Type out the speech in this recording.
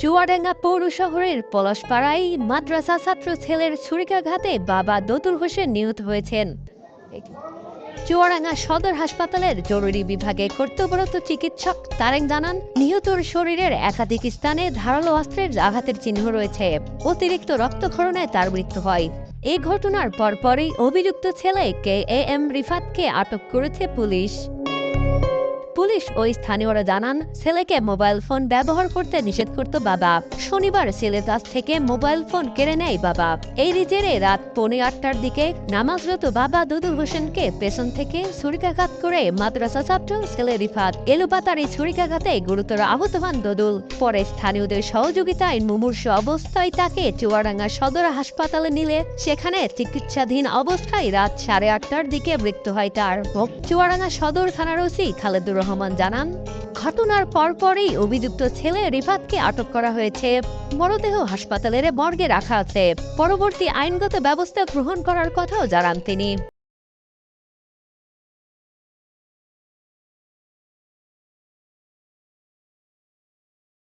চুয়াডাঙ্গা পৌর শহরের পলাশপাড়ায় মাদ্রাসা ছাত্র ছেলের ছুরিকাঘাতে বাবা দতুল হোসেন নিহত হয়েছেন। চুয়াডাঙ্গা সদর হাসপাতালের জরুরি বিভাগে কর্তব্যরত চিকিৎসক তারেক জানান, নিহতর শরীরের একাধিক স্থানে ধারালো অস্ত্রের আঘাতের চিহ্ন রয়েছে। অতিরিক্ত রক্তক্ষরণে তার মৃত্যু হয়। এই ঘটনার পরপরই অভিযুক্ত ছেলে কে এ এম রিফাতকে আটক করেছে পুলিশ। পুলিশ ওই স্থানীয়রা জানান, ছেলেকে মোবাইল ফোন ব্যবহার করতে নিষেধ করত বাবা। শনিবার ছেলের কাছ থেকে মোবাইল ফোন কেড়ে নেয় বাবা। এই জেরে রাত পৌনে আটটার দিকে নামাজরত বাবা দুদুল হোসেনকে পেছন থেকে ছুরিকাঘাত করে মাদ্রাসা ছাত্র ছেলে রিফাত এলোপাতারি ছুরিকাঘাতে গুরুতর আহত হন দদুল। পরে স্থানীয়দের সহযোগিতায় মুমূর্ষ অবস্থায় তাকে চুয়াডাঙ্গা সদর হাসপাতালে নিলে সেখানে চিকিৎসাধীন অবস্থায় রাত সাড়ে আটটার দিকে মৃত্যু হয় তার। চুয়াডাঙ্গা সদর থানার ওসি খালেদুর রহমান জানান। ঘটনার পরপরই অভিযুক্ত ছেলে রিফাতকে আটক করা হয়েছে। মরদেহ হাসপাতালের মর্গে রাখা আছে। পরবর্তী আইনগত ব্যবস্থা গ্রহণ করার কথাও জানান তিনি।